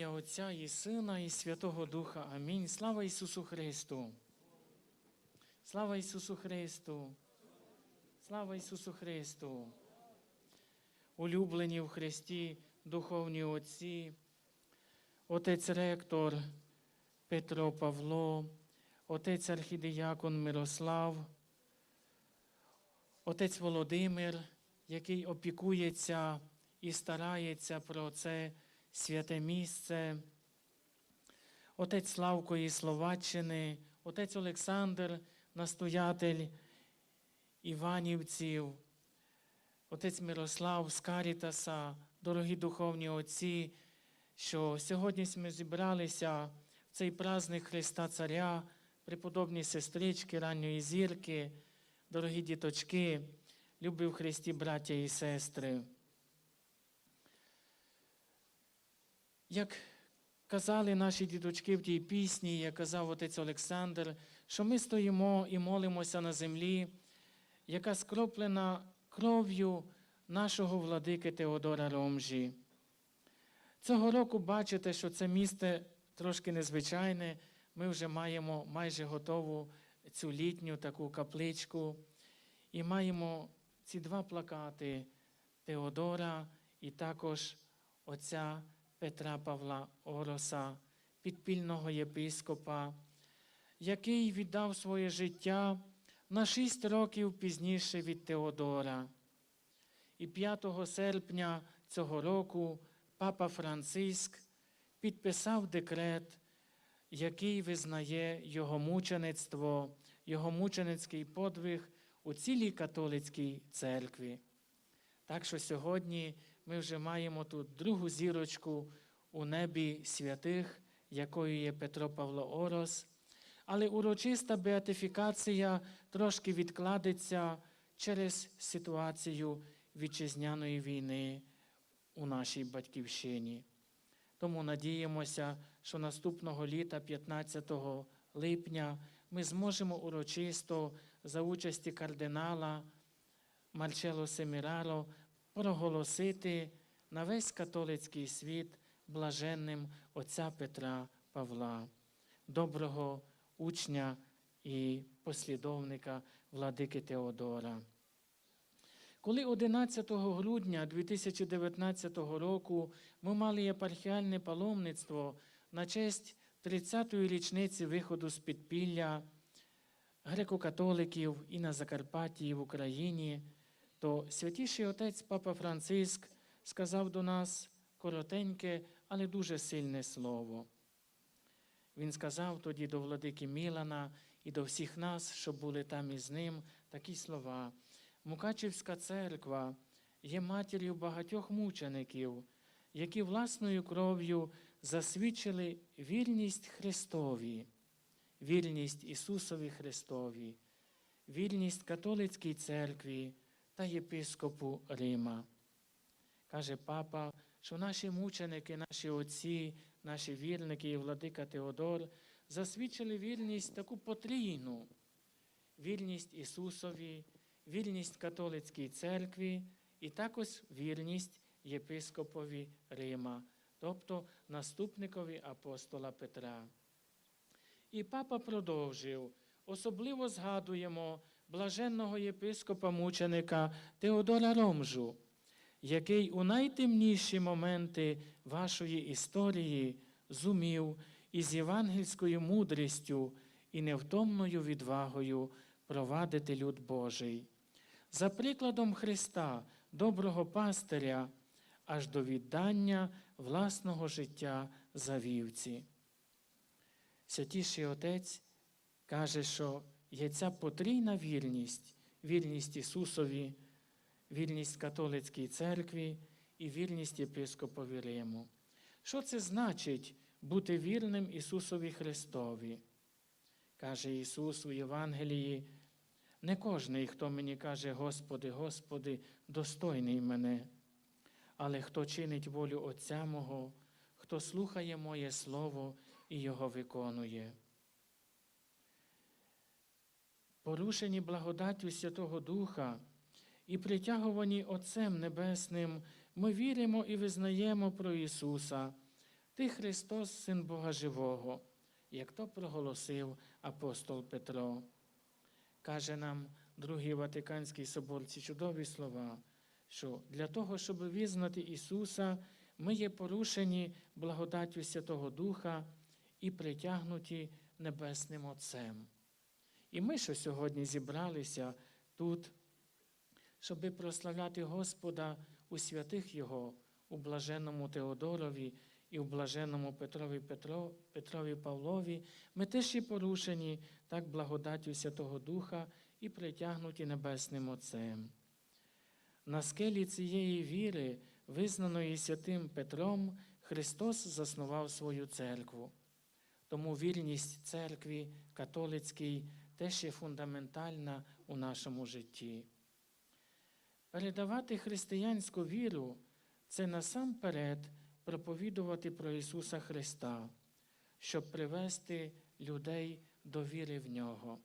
ім'я Отця і Сина, і Святого Духа. Амінь. Слава Ісусу Христу! Слава Ісусу Христу! Слава Ісусу Христу! Улюблені в Христі, духовні Отці, Отець ректор Петро Павло, Отець архідіякон Мирослав, Отець Володимир, який опікується і старається про це святе місце, отець Славко із Словаччини, отець Олександр, настоятель Іванівців, отець Мирослав з Карітаса, дорогі духовні отці, що сьогодні ми зібралися в цей праздник Христа Царя, преподобні сестрички ранньої зірки, дорогі діточки, любі в Христі, браття і сестри. Як казали наші діточки в тій пісні, як казав отець Олександр, що ми стоїмо і молимося на землі, яка скроплена кров'ю нашого владики Теодора Ромжі. Цього року бачите, що це місце трошки незвичайне. Ми вже маємо майже готову цю літню таку капличку. І маємо ці два плакати Теодора і також отця Петра Павла Ороса, підпільного єпископа, який віддав своє життя на шість років пізніше від Теодора. І 5 серпня цього року папа Франциск підписав декрет, який визнає його мучеництво, його мученицький подвиг у цілій католицькій церкві. Так що сьогодні ми вже маємо тут другу зірочку у небі святих, якою є Петро Павло Орос. Але урочиста беатифікація трошки відкладеться через ситуацію вітчизняної війни у нашій батьківщині. Тому надіємося, що наступного літа, 15 липня, ми зможемо урочисто за участі кардинала Марчело Семіраро проголосити на весь католицький світ блаженним отця Петра Павла, доброго учня і послідовника владики Теодора. Коли 11 грудня 2019 року ми мали єпархіальне паломництво на честь 30-ї річниці виходу з підпілля греко-католиків і на Закарпатті, і в Україні, то святіший отець Папа Франциск сказав до нас коротеньке, але дуже сильне слово. Він сказав тоді до владики Мілана і до всіх нас, що були там із ним, такі слова. Мукачівська церква є матір'ю багатьох мучеників, які власною кров'ю засвідчили вільність Христові, вільність Ісусові Христові, вільність католицькій церкві та єпископу Рима. Каже папа, що наші мученики, наші отці, наші вірники і владика Теодор засвідчили вільність таку потрійну, вільність Ісусові, вільність католицькій церкві і також вірність єпископові Рима, тобто наступникові апостола Петра. І папа продовжив. Особливо згадуємо блаженного єпископа мученика Теодора Ромжу, який у найтемніші моменти вашої історії зумів із євангельською мудрістю і невтомною відвагою провадити люд Божий. За прикладом Христа, доброго пастиря, аж до віддання власного життя за вівці. Святіший Отець каже, що є ця потрійна вірність, вірність Ісусові, вірність католицькій церкві і вірність єпископові Риму. Що це значить бути вірним Ісусові Христові? Каже Ісус у Євангелії, не кожний, хто мені каже, Господи, Господи, достойний мене, але хто чинить волю Отця Мого, хто слухає моє Слово і його виконує. Порушені благодаттю Святого Духа і притягувані Отцем Небесним, ми віримо і визнаємо про Ісуса, Ти Христос, Син Бога Живого, як то проголосив апостол Петро. Каже нам Другий Ватиканський собор ці чудові слова, що для того, щоб визнати Ісуса, ми є порушені благодаттю Святого Духа і притягнуті Небесним Отцем. І ми, що сьогодні зібралися тут, щоби прославляти Господа у святих Його, у блаженному Теодорові і у блаженному Петрові Петро, Петрові Павлові, ми теж є порушені так благодаттю Святого Духа і притягнуті Небесним Отцем. На скелі цієї віри, визнаної святим Петром, Христос заснував свою церкву. Тому вірність церкві католицькій теж є фундаментальна у нашому житті. Передавати християнську віру це насамперед проповідувати про Ісуса Христа, щоб привести людей до віри в Нього.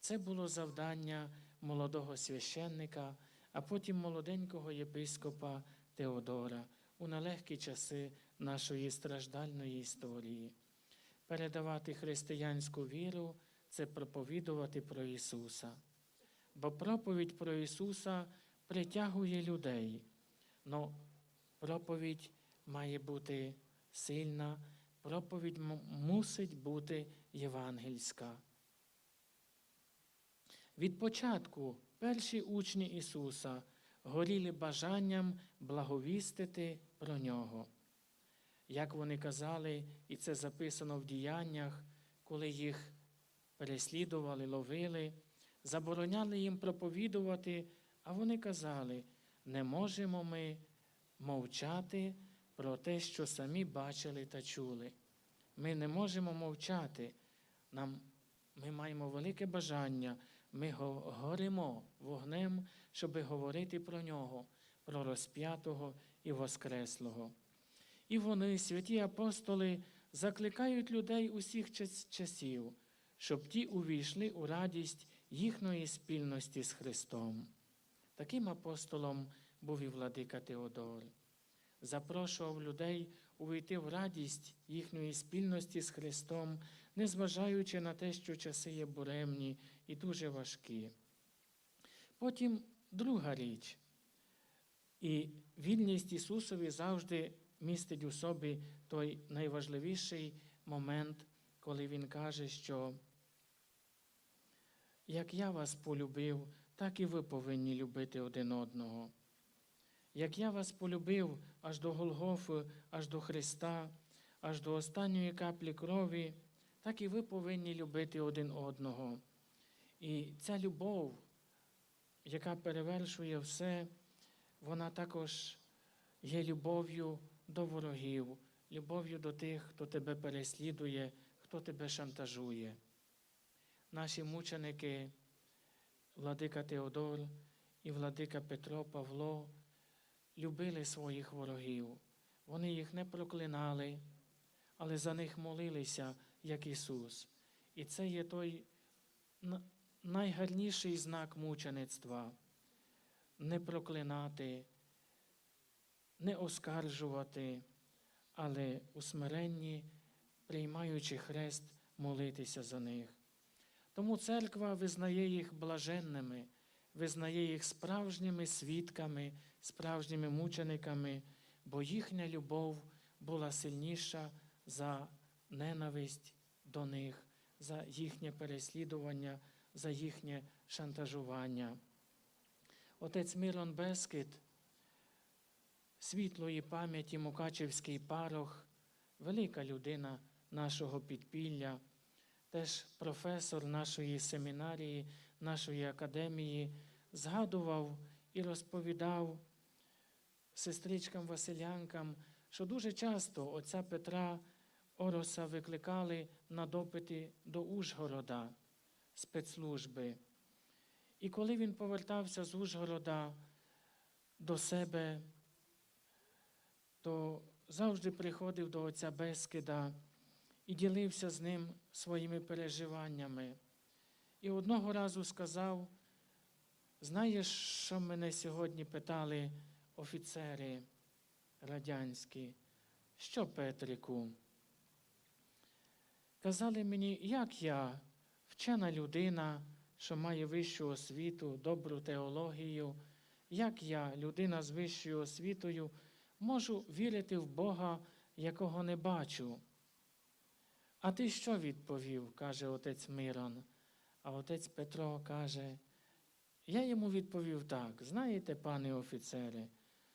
Це було завдання молодого священника, а потім молоденького єпископа Теодора у нелегкі часи нашої страждальної історії. Передавати християнську віру це проповідувати про Ісуса. Бо проповідь про Ісуса притягує людей. Но проповідь має бути сильна, проповідь мусить бути євангельська. Від початку перші учні Ісуса горіли бажанням благовістити про Нього. Як вони казали, і це записано в діяннях, коли їх переслідували, ловили, забороняли їм проповідувати, а вони казали, не можемо ми мовчати про те, що самі бачили та чули. Ми не можемо мовчати. Нам, Ми маємо велике бажання, ми горимо вогнем, щоб говорити про нього, про розп'ятого і Воскреслого. І вони, святі апостоли, закликають людей усіх часів, щоб ті увійшли у радість їхньої спільності з Христом. Таким апостолом був і владика Теодор. Запрошував людей увійти в радість їхньої спільності з Христом, незважаючи на те, що часи є буремні і дуже важкі. Потім друга річ. І вільність Ісусові завжди містить у собі той найважливіший момент, коли Він каже, що як я вас полюбив, так і ви повинні любити один одного. Як я вас полюбив аж до Голгофи, аж до Христа, аж до останньої каплі крові, так і ви повинні любити один одного. І ця любов, яка перевершує все, вона також є любов'ю до ворогів, любов'ю до тих, хто тебе переслідує, хто тебе шантажує. Наші мученики, владика Теодор і владика Петро Павло любили своїх ворогів. Вони їх не проклинали, але за них молилися, як Ісус. І це є той найгарніший знак мучеництва не проклинати, не оскаржувати, але у смиренні, приймаючи хрест, молитися за них. Тому церква визнає їх блаженними, визнає їх справжніми свідками, справжніми мучениками, бо їхня любов була сильніша за ненависть до них, за їхнє переслідування, за їхнє шантажування. Отець Мирон Бескид, світлої пам'яті Мукачевський парох, велика людина нашого підпілля, теж професор нашої семінарії, нашої академії, згадував і розповідав сестричкам Василянкам, що дуже часто отця Петра Ороса викликали на допити до Ужгорода спецслужби. І коли він повертався з Ужгорода до себе, то завжди приходив до отця Бескида і ділився з ним своїми переживаннями. І одного разу сказав: знаєш, що мене сьогодні питали офіцери радянські, що Петрику? Казали мені, як я, вчена людина, що має вищу освіту, добру теологію, як я, людина з вищою освітою, можу вірити в Бога, якого не бачу. А ти що відповів? каже отець Мирон. А отець Петро каже, я йому відповів так: знаєте, пане офіцере,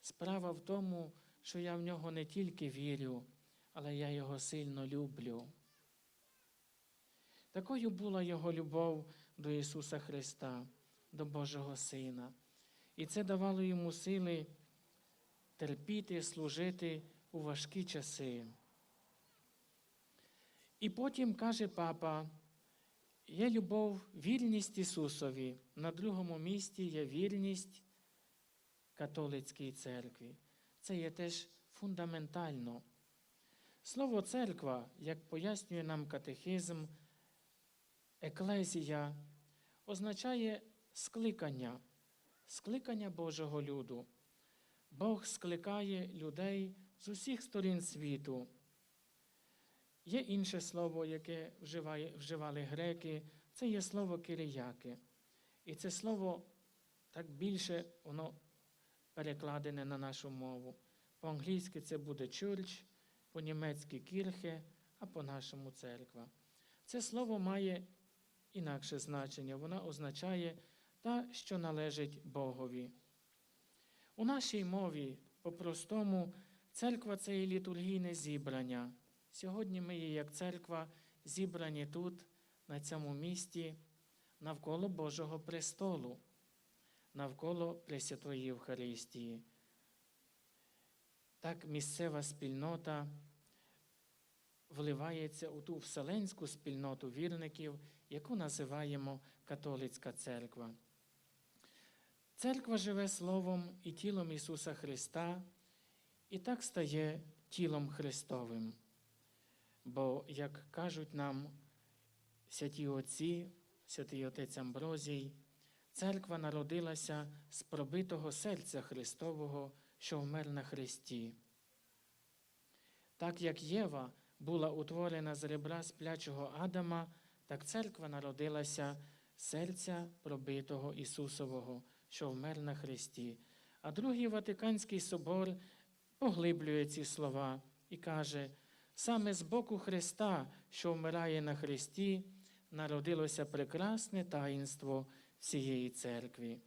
справа в тому, що я в нього не тільки вірю, але я його сильно люблю. Такою була його любов до Ісуса Христа, до Божого Сина. І це давало йому сили терпіти, служити у важкі часи. І потім каже папа, є любов, вірність Ісусові. На другому місці є вірність католицькій церкві. Це є теж фундаментально. Слово церква, як пояснює нам катехизм, еклезія, означає скликання, скликання Божого люду. Бог скликає людей з усіх сторін світу. Є інше слово, яке вживали греки, це є слово кирияки. І це слово так більше воно перекладене на нашу мову. По-англійськи це буде church, по-німецьки кірхе, а по-нашому церква. Це слово має інакше значення. Воно означає та, що належить Богові. У нашій мові, по-простому, церква це є літургійне зібрання. Сьогодні ми є як церква зібрані тут, на цьому місті, навколо Божого престолу, навколо Пресвятої Євхаристії. Так місцева спільнота вливається у ту вселенську спільноту вірників, яку називаємо католицька церква. Церква живе Словом і тілом Ісуса Христа, і так стає тілом Христовим. Бо, як кажуть нам святі Отці, святий Отець Амброзій, церква народилася з пробитого серця Христового, що вмер на Христі. Так як Єва була утворена з ребра сплячого Адама, так церква народилася з серця пробитого Ісусового, що вмер на Христі. А Другий Ватиканський собор поглиблює ці слова і каже, саме з боку Христа, що вмирає на Христі, народилося прекрасне таїнство всієї церкви.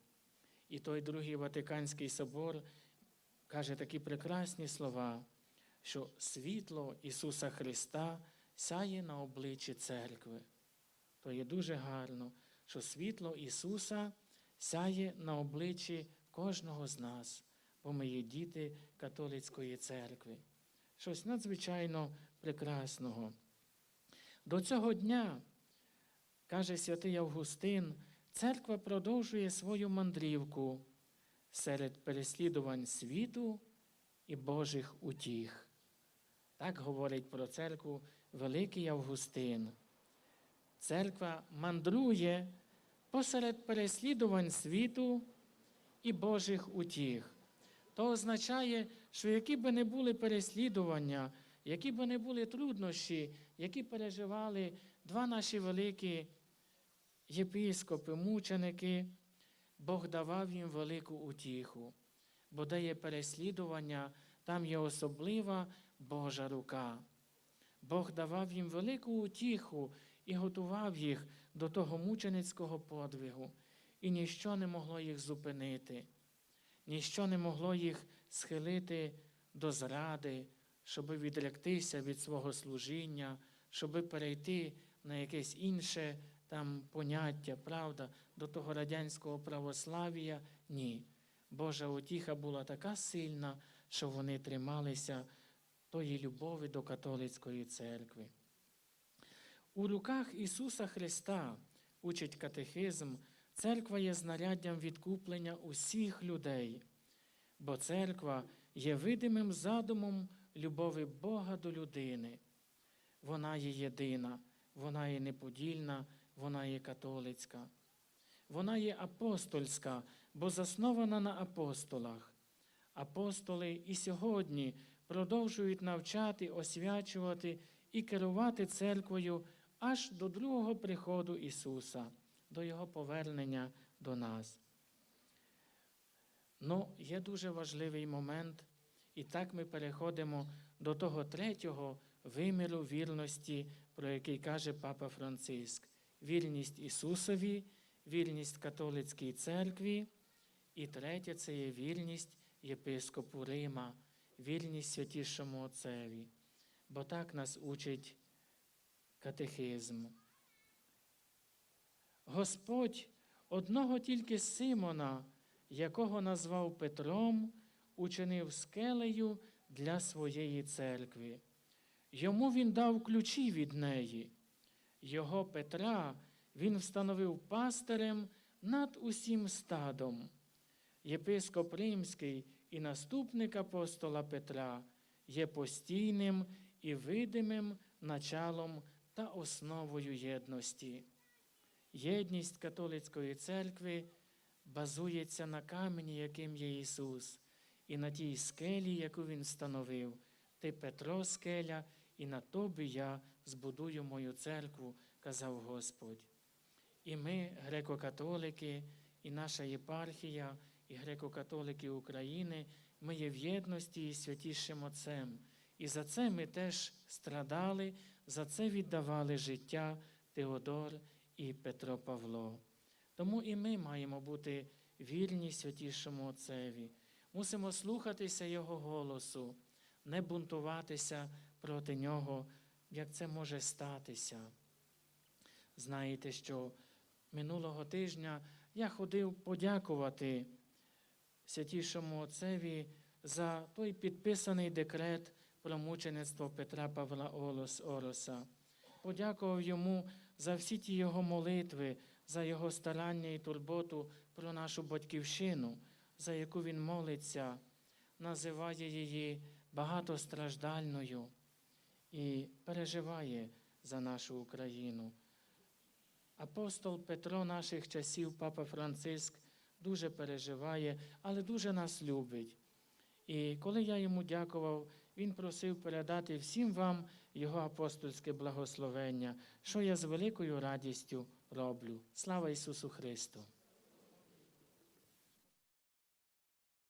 І той Другий Ватиканський собор каже такі прекрасні слова, що світло Ісуса Христа сяє на обличчі церкви. То є дуже гарно, що світло Ісуса сяє на обличчі кожного з нас, бо ми є діти католицької церкви. Щось надзвичайно прекрасного. До цього дня, каже святий Августин, церква продовжує свою мандрівку серед переслідувань світу і Божих утіх. Так говорить про церкву Великий Августин. Церква мандрує посеред переслідувань світу і Божих утіх. То означає, що які би не були переслідування, які би не були труднощі, які переживали два наші великі єпископи, мученики, Бог давав їм велику утіху, бо де є переслідування, там є особлива Божа рука. Бог давав їм велику утіху і готував їх до того мученицького подвигу, і ніщо не могло їх зупинити, ніщо не могло їх схилити до зради, щоби відректися від свого служіння, щоби перейти на якесь інше там поняття, правда, до того радянського православ'я. Ні. Божа утіха була така сильна, що вони трималися тої любові до католицької церкви. У руках Ісуса Христа, учить катехизм, церква є знаряддям відкуплення усіх людей, бо церква є видимим задумом любові Бога до людини. Вона є єдина, вона є неподільна, вона є католицька. Вона є апостольська, бо заснована на апостолах. Апостоли і сьогодні продовжують навчати, освячувати і керувати церквою аж до другого приходу Ісуса, до Його повернення до нас. Ну, є дуже важливий момент, і так ми переходимо до того третього виміру вірності, про який каже Папа Франциск: вірність Ісусові, вірність католицькій церкві, і третє це є вірність єпископу Рима, вірність святішому Отцеві. Бо так нас учить катехизм. Господь одного тільки Симона, якого назвав Петром, учинив скелею для своєї церкви. Йому він дав ключі від неї. Його Петра він встановив пастирем над усім стадом. Єпископ Римський і наступник апостола Петра є постійним і видимим началом та основою єдності. Єдність католицької церкви базується на камені, яким є Ісус, і на тій скелі, яку Він встановив. Ти Петро скеля, і на тобі я збудую мою церкву, казав Господь. І ми, греко-католики, і наша єпархія, і греко-католики України, ми є в єдності із святішим Отцем. І за це ми теж страдали, за це віддавали життя Теодор і Петро Павло. Тому і ми маємо бути вірні святішому Отцеві. Мусимо слухатися Його голосу, не бунтуватися проти Нього, як це може статися. Знаєте, що минулого тижня я ходив подякувати святішому Отцеві за той підписаний декрет про мучеництво Петра Павла Олос Ороса. Подякував йому за всі ті його молитви, за його старання і турботу про нашу батьківщину, за яку він молиться, називає її багатостраждальною і переживає за нашу Україну. Апостол Петро наших часів, Папа Франциск, дуже переживає, але дуже нас любить. І коли я йому дякував, він просив передати всім вам його апостольське благословення, що я з великою радістю роблю. Слава Ісусу Христу!